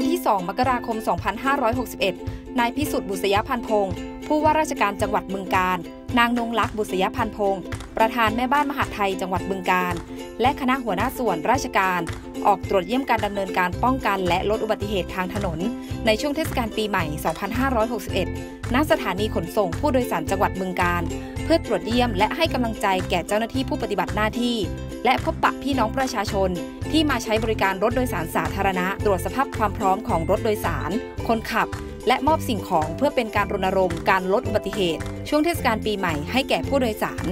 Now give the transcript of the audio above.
วันที่ 2 มกราคม 2561 นายพิสุทธิ์บุษยพันพงศ์ผู้ว่าราชการจังหวัดบึงการ นางนงลักษ์บุษยพันพงศ์ประธานแม่บ้านมหาไทยจังหวัดบึงการ และคณะหัวหน้าส่วนราชการ ออกตรวจเยี่ยมการดำเนินการป้องกันและลดอุบัติเหตุทางถนน ในช่วงเทศกาลปีใหม่ 2561 ณ สถานีขนส่งผู้โดยสารจังหวัดบึงการ พื่อตรวจเยี่ยมและให้กำลังใจแก่เจ้าหน้าที่ผู้ปฏิบัติหน้าที่ และพบปะพี่น้องประชาชน ที่มาใช้บริการรถโดยสารสาธารณะ ตรวจสภาพความพร้อมของรถโดยสาร คนขับ และมอบสิ่งของเพื่อเป็นการรณรงค์การลดอุบัติเหตุ ช่วงเทศกาลปีใหม่ให้แก่ผู้โดยสาร